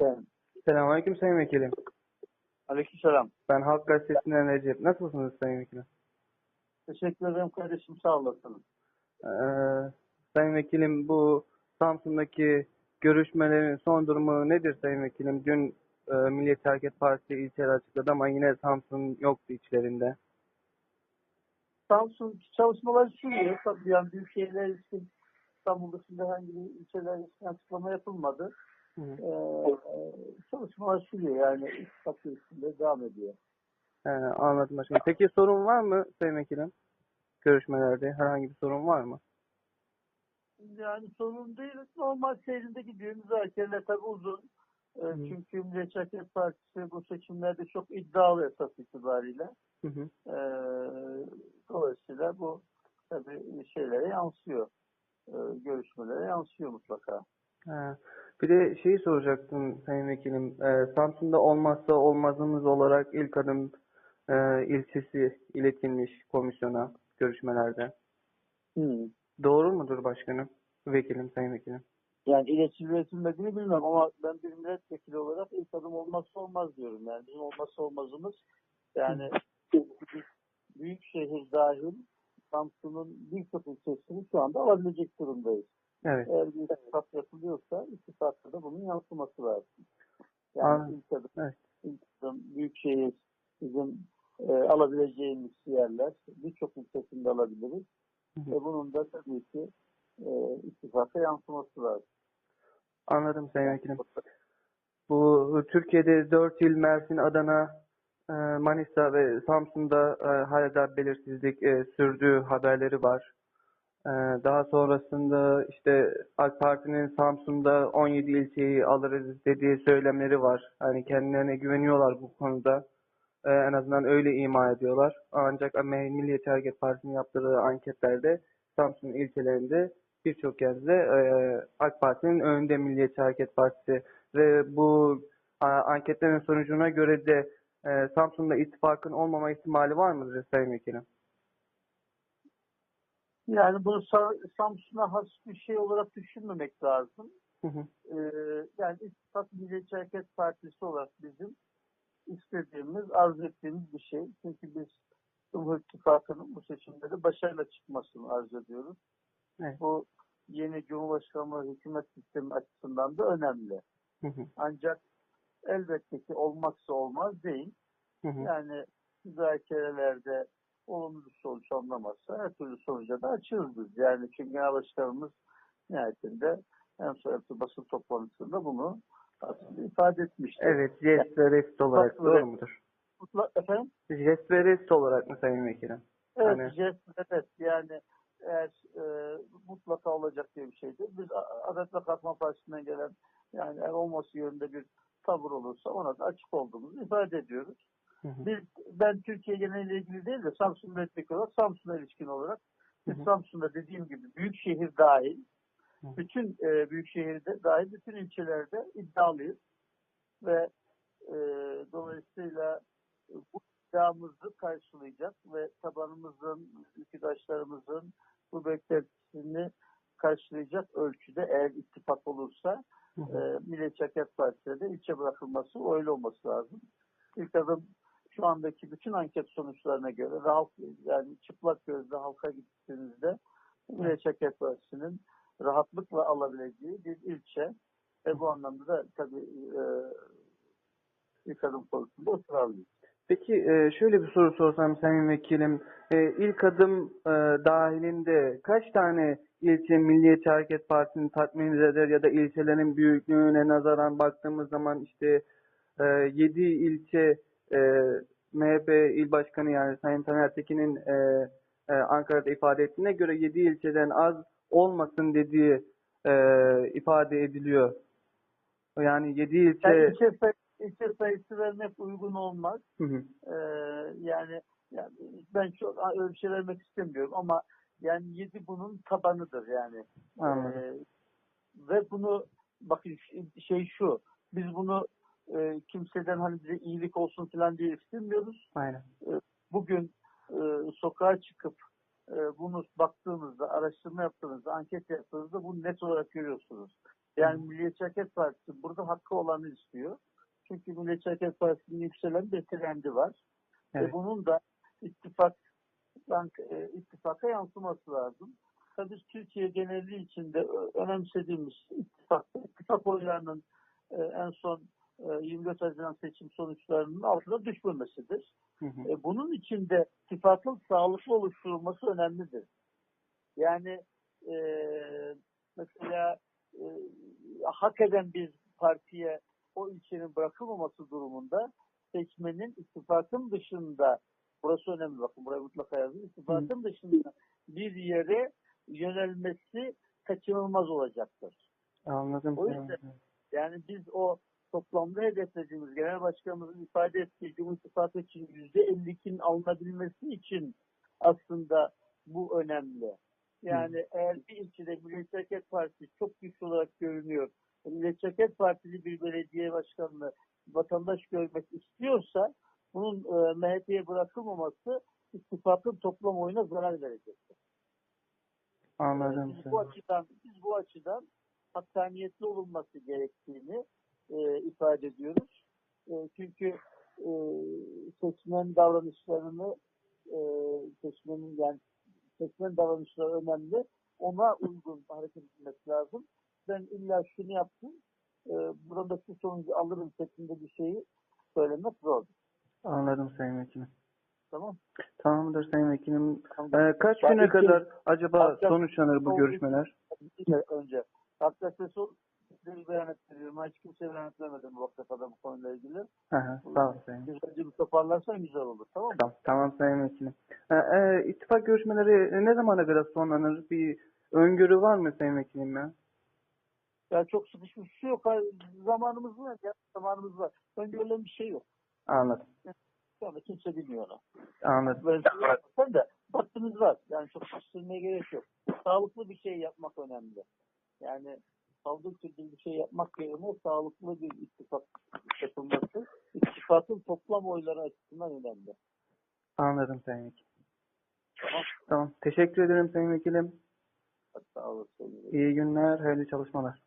Efendim. Selamünaleyküm Sayın Vekilim. Aleykümselam. Ben Halk Gazetesi'nden Recep. Nasılsınız Sayın Vekilim? Teşekkür ederim kardeşim sağ olasın. Ee, Sayın Vekilim bu Samsun'daki görüşmelerin son durumu nedir Sayın Vekilim? Dün e, Milliyetçi Hareket Partisi ilçeler açıkladı ama yine Samsun yoktu içlerinde. Samsun çalışmaları sürüyor. Tabii yani büyük şehirler için İstanbul dışında herhangi bir ilçeler için açıklama yapılmadı. Hı hı. Ee, çalışmalar sürüyor yani ittifak içinde devam ediyor. Ee, anladım başkanım. Peki sorun var mı Sayın Vekilim? Görüşmelerde herhangi bir sorun var mı? Yani sorun değil. Normal seyrinde gidiyor. Müzakereler tabii uzun. Ee, Hı. çünkü Milliyetçi Partisi bu seçimlerde çok iddialı esas itibariyle. Hı hı. Ee, dolayısıyla bu tabii şeylere yansıyor. Ee, görüşmelere yansıyor mutlaka. Ha, Bir de şeyi soracaktım Sayın Vekilim. Ee, Samsun'da olmazsa olmazımız olarak ilk adım e, ilçesi iletilmiş komisyona görüşmelerde. Doğru mudur başkanım? Vekilim, sayın vekilim. Yani iletişim üretilmediğini bilmem ama ben bir milletvekili olarak ilk adım olmazsa olmaz diyorum. Yani bizim olmazsa olmazımız yani büyük şehir dahil Samsun'un birçok ilçesini şu anda alabilecek durumdayız. Evet. Eğer bir ittifak yapılıyorsa ittifakta da bunun yansıması lazım. Yani Anladım. ilk adım, Evet. ilk adım büyük şehir bizim e, alabileceğimiz yerler birçok ilçesinde alabiliriz. Hı hı. Ve bunun da tabii ki e, ittifaka yansıması lazım. Anladım sayın vekilim. Bu Türkiye'de 4 il Mersin, Adana, e, Manisa ve Samsun'da e, hala belirsizlik e, sürdüğü haberleri var. E, Daha sonrasında işte AK Parti'nin Samsun'da 17 ilçeyi alırız dediği söylemleri var. Hani kendilerine güveniyorlar bu konuda. E, En azından öyle ima ediyorlar. Ancak Milliyetçi Hareket Partisi'nin yaptığı anketlerde Samsun ilçelerinde birçok yerde e, AK Parti'nin önünde Milliyetçi Hareket Partisi ve bu anketlerin sonucuna göre de e, Samsun'da ittifakın olmama ihtimali var mıdır Sayın Vekilim? Yani bunu Sa- Samsun'a has bir şey olarak düşünmemek lazım. Hı hı. Ee, yani İttifak Milliyetçi Hareket Partisi olarak bizim istediğimiz, arzu ettiğimiz bir şey. Çünkü biz Cumhur İttifakı'nın bu seçimde başarıyla çıkmasını arzu ediyoruz. Evet. Bu yeni Cumhurbaşkanlığı hükümet sistemi açısından da önemli. Hı hı. Ancak elbette ki olmazsa olmaz değil. Hı hı. Yani müzakerelerde olumlu sonuç alınamazsa her türlü sonuca da açığız biz. Yani çünkü genel başkanımız nihayetinde en son basın toplantısında bunu aslında ifade etmişti. Evet, jest ve rest olarak doğru mudur? Mutlak, efendim? Jest ve rest olarak mı Sayın Vekilim? Evet, Hani- jest, evet. Yani eğer e, mutlaka olacak diye bir şeydir. Biz Adalet ve Kalkınma Partisi'nden gelen yani eğer olması yönünde bir tavır olursa ona da açık olduğumuzu ifade ediyoruz. Hı hı. Biz, ben Türkiye geneliyle ilgili değil de Samsun milletvekili olarak Samsun'a ilişkin olarak Hı hı. Samsun'da dediğim gibi büyük şehir dahil Hı. bütün e, büyük şehirde dahil bütün ilçelerde iddialıyız ve e, dolayısıyla bu iddiamızı karşılayacak ve tabanımızın, ülküdaşlarımızın bu beklentisini karşılayacak ölçüde eğer ittifak olursa Hı hı. e, Milliyetçi Hareket Partisi'ne de ilçe bırakılması öyle olması lazım. İlk adım şu andaki bütün anket sonuçlarına göre halk yani çıplak gözle halka gittiğinizde Milliyetçi Hareket Partisi'nin rahatlıkla alabileceği bir ilçe ve bu anlamda da tabii e, ilk adım konusunda ısrarlıyız. Peki e, şöyle bir soru sorsam Sayın Vekilim. E, ilk adım e, dahilinde kaç tane ilçe Milliyetçi Hareket Partisi'ni tatmin eder ya da ilçelerin büyüklüğüne nazaran baktığımız zaman işte e, 7 ilçe MHP il başkanı yani Sayın Taner Tekin'in e, e, Ankara'da ifade ettiğine göre 7 ilçeden az olmasın dediği e, ifade ediliyor. Yani 7 ilçe... Yani ilçe, say- ilçe sayısı vermek uygun olmaz. Hı hı. Ee, yani, yani ben çok öyle bir şey vermek istemiyorum ama yani yedi bunun tabanıdır yani. Ee, ve bunu bakın şey şu biz bunu e, kimseden hani bize iyilik olsun falan diye istemiyoruz. Aynen. Bugün e, sokağa çıkıp e, bunu baktığınızda, araştırma yaptığınızda, anket yaptığınızda bunu net olarak görüyorsunuz. Yani Milliyetçi Hareket Partisi burada hakkı olanı istiyor. Çünkü Milliyetçi Hareket Partisi'nin yükselen bir trendi var. Evet. Ve bunun da ittifak e, ittifaka yansıması lazım. Tabii Türkiye geneli içinde önemsediğimiz ittifak, ittifak oylarının e, en son e, 24 Haziran seçim sonuçlarının altına düşmemesidir. Hı hı. E, bunun içinde ittifakın sağlıklı oluşturulması önemlidir. Yani e, mesela e, hak eden bir partiye o ilçenin bırakılmaması durumunda seçmenin ittifakın dışında burası önemli bakın buraya mutlaka yazın. İttifakın dışında bir yere yönelmesi kaçınılmaz olacaktır. Anladım. O yüzden-. Yani biz o toplamda hedeflediğimiz genel başkanımızın ifade ettiği Cumhur İttifakı için yüzde 52'nin alınabilmesi için aslında bu önemli. Yani eğer bir ilçede Milliyetçi Hareket Partisi çok güçlü olarak görünüyor, Milliyetçi Hareket Partili bir belediye başkanını vatandaş görmek istiyorsa bunun e, MHP'ye bırakılmaması ittifakın toplam oyuna zarar verecektir. Anladım. Biz bu açıdan biz bu açıdan hakkaniyetli olunması gerektiğini e, ifade ediyoruz. E, çünkü e, seçmen davranışlarını e, seçmenin yani seçmen davranışları önemli. Ona uygun hareket etmek lazım. Ben illa şunu yaptım. E, burada şu sonucu alırım şeklinde bir şeyi söylemek zor. Anladım Sayın Vekilim. Tamam. Tamamdır Sayın Vekilim. Tamam. Ee, kaç Ben güne kadar acaba sonuçlanır bu görüşmeler? Önce. Hatta size bir beyan ettiriyorum. Hiç kimseye beyan etmedim bu vakte kadar bu konuyla ilgili. Hı hı, Sağ olun Sayın. Güzelce bir toparlarsan güzel olur. Tamam mı? Tamam, tamam Sayın Vekilim. Ee, e, ittifak görüşmeleri ne zamana kadar sonlanır? Bir öngörü var mı Sayın Vekilim ya? Ya çok sıkışmış bir şey yok. Zamanımız var. Ya, zamanımız var. Öngörülen bir şey yok. Anladım. Şu anda kimse bilmiyor onu. Anladım. Böyle şey yapmasan da vaktimiz var. Yani çok sıkıştırmaya gerek yok. Sağlıklı bir şey yapmak önemli. Yani sağlıklı bir şey yapmak yerine sağlıklı bir ittifak yapılması ittifakın toplam oyları açısından önemli. Anladım Sayın Vekilim. Tamam. Tamam. Teşekkür ederim Sayın Vekilim. Sağ olasın. İyi günler, hayırlı çalışmalar.